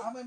Ah, may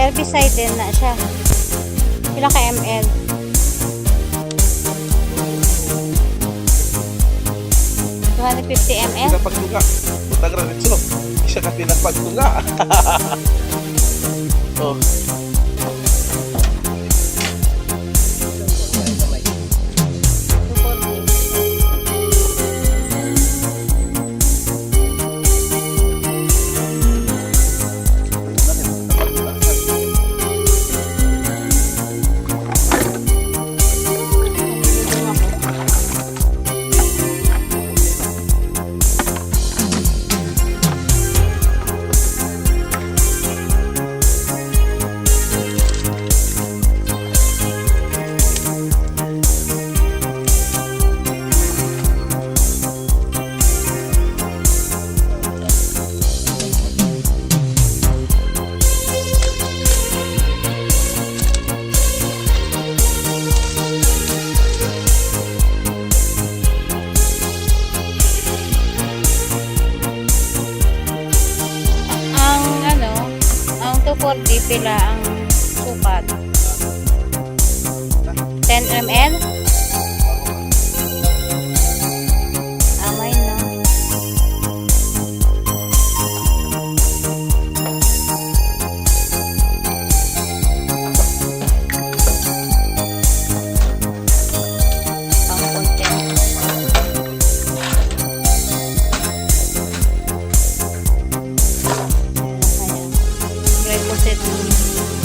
Herbicide din na siya. Pila ka ml? $250 ml? Pinapagtunga. Utang ra rin Isa ka pinapagtunga. oh. 40 pila ang sukat. 10 ml? Glyphosate.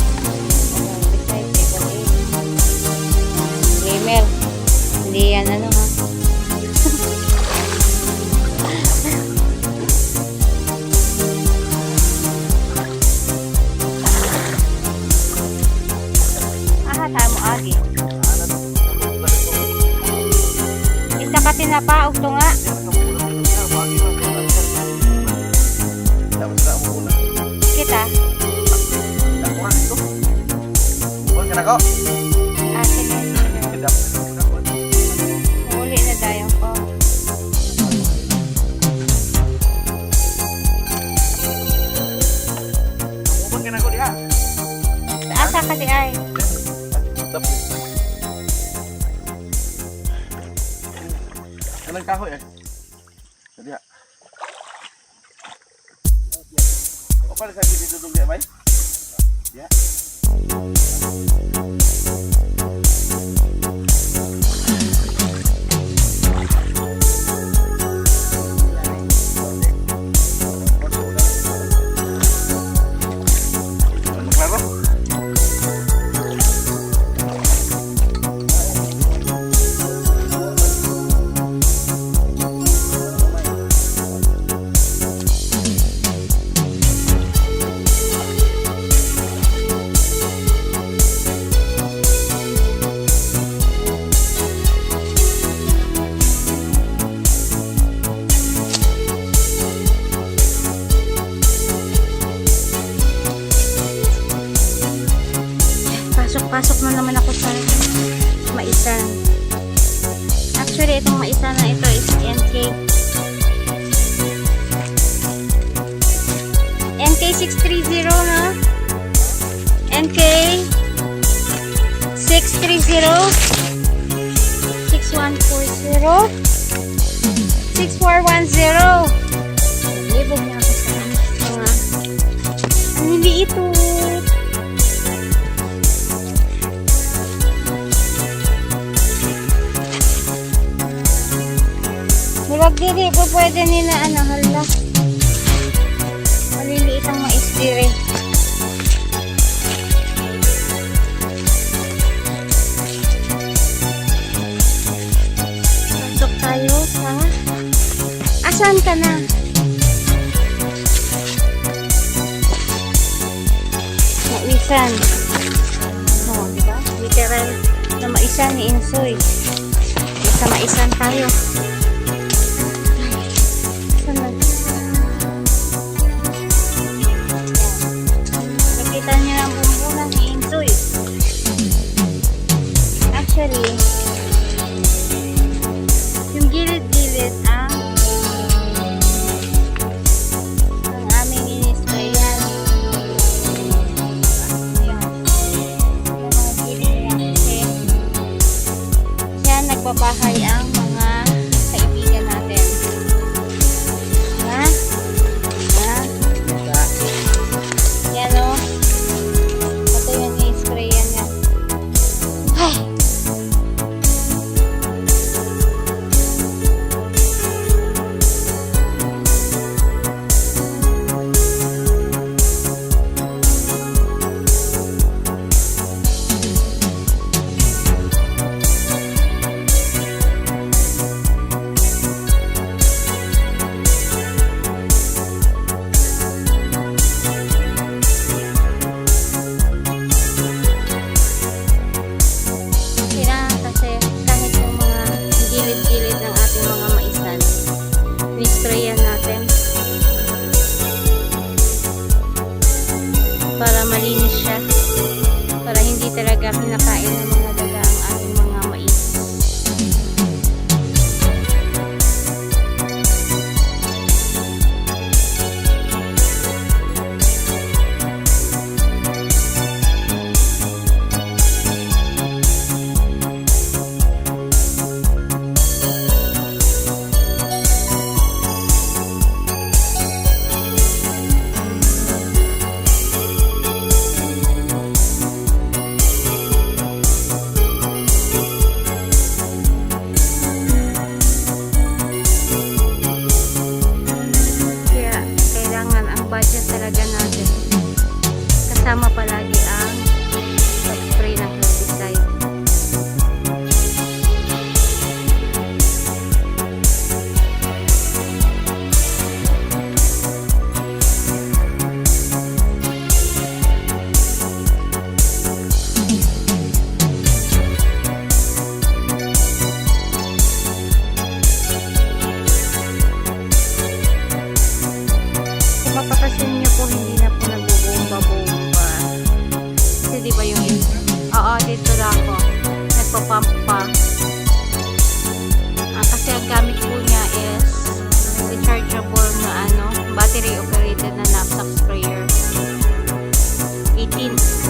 Huwag ka na ko. Ah, sige. Dapat na ko. Uli na tayo ko. Huwag ka na ko diha. Asa ka di ay? Dapat. Anong kahoy eh? Diha. O pala sa gilid dudong diha bay? Thank you. NK630 na. NK 630 6140 6410 Libog na ako sa mga ang liliit ito. Murag dili po pwede nila ano hala. Maliliit ang mais dire. Pasok tayo sa Asan ka na? Maisan. Oh, di ba? Literal na maisan ni Insoy. Sa maisan tayo. Siya nagbabahay ang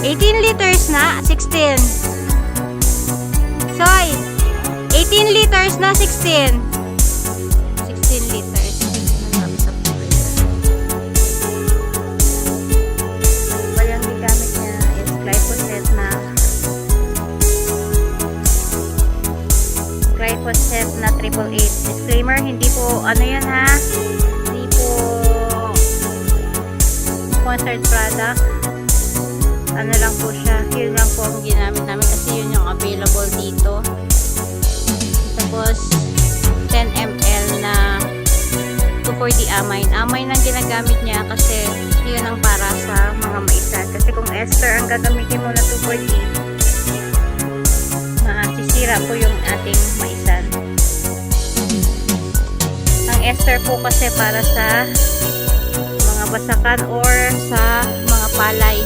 18 18 liters na, 16. Soy, 18 liters na 16. 16 liters na knapsack sprayer. Bali, ang gamit niya is glyphosate na glyphosate na triple eight. Disclaimer, hindi po ano yan ha. Hindi po sponsored product. Ano lang po siya. Yun lang po ang ginamit namin kasi yun yung available dito. Tapos 10 ml na 240 amine. Amine ang ginagamit niya kasi yun ang para sa mga maisan. Kasi kung ester ang gagamitin mo na 240, masisira po yung ating maisan. Ang ester po kasi para sa mga basakan or sa mga palay.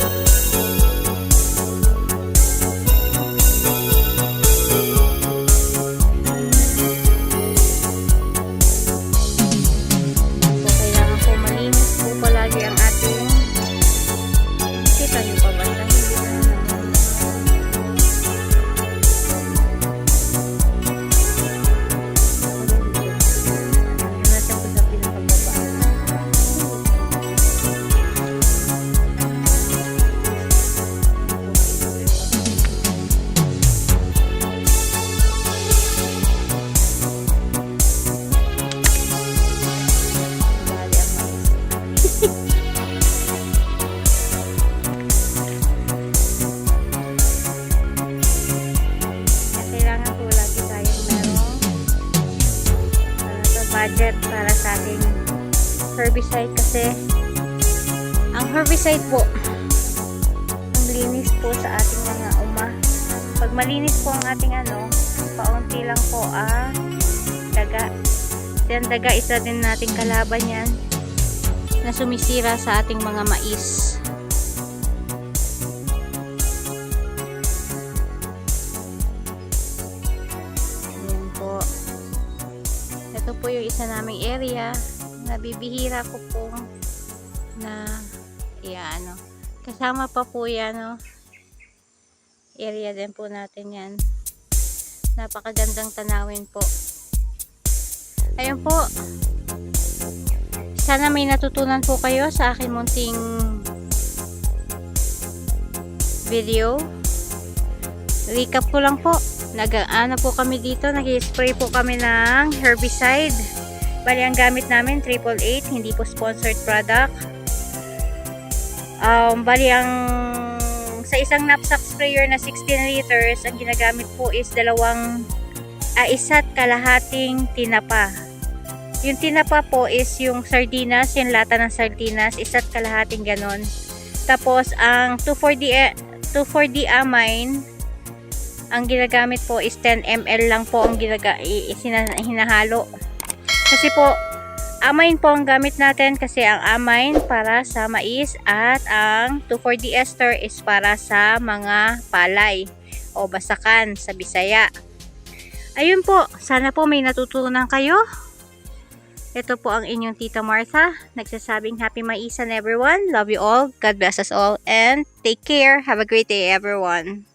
Para sa ating herbicide kasi ang herbicide po ang linis po sa ating mga uma. Pag malinis po ang ating ano paunti lang po ah daga. Yan daga isa din nating kalaban yan na sumisira sa ating mga mais Ito po yung isa naming area. Nabibihira ko po na yeah, ano. Kasama pa po yan, no. Area din po natin yan. Napakagandang tanawin po. Ayun po. Sana may natutunan po kayo sa akin munting video. Recap ko lang po nag-ano po kami dito, nag-spray po kami ng herbicide. Bali, ang gamit namin, 888, hindi po sponsored product. Um, bali, ang sa isang knapsack sprayer na 16 liters, ang ginagamit po is dalawang, ah, isa't kalahating tinapa. Yung tinapa po is yung sardinas, yung lata ng sardinas, isa't kalahating ganon. Tapos, ang 240, eh, 240 amine, ang ginagamit po is 10 ml lang po ang ginaga hinahalo. Kasi po, amine po ang gamit natin kasi ang amine para sa mais at ang 2,4-D ester is para sa mga palay o basakan sa Bisaya. Ayun po, sana po may natutunan kayo. Ito po ang inyong Tita Martha, nagsasabing happy maisan everyone. Love you all. God bless us all and take care. Have a great day everyone.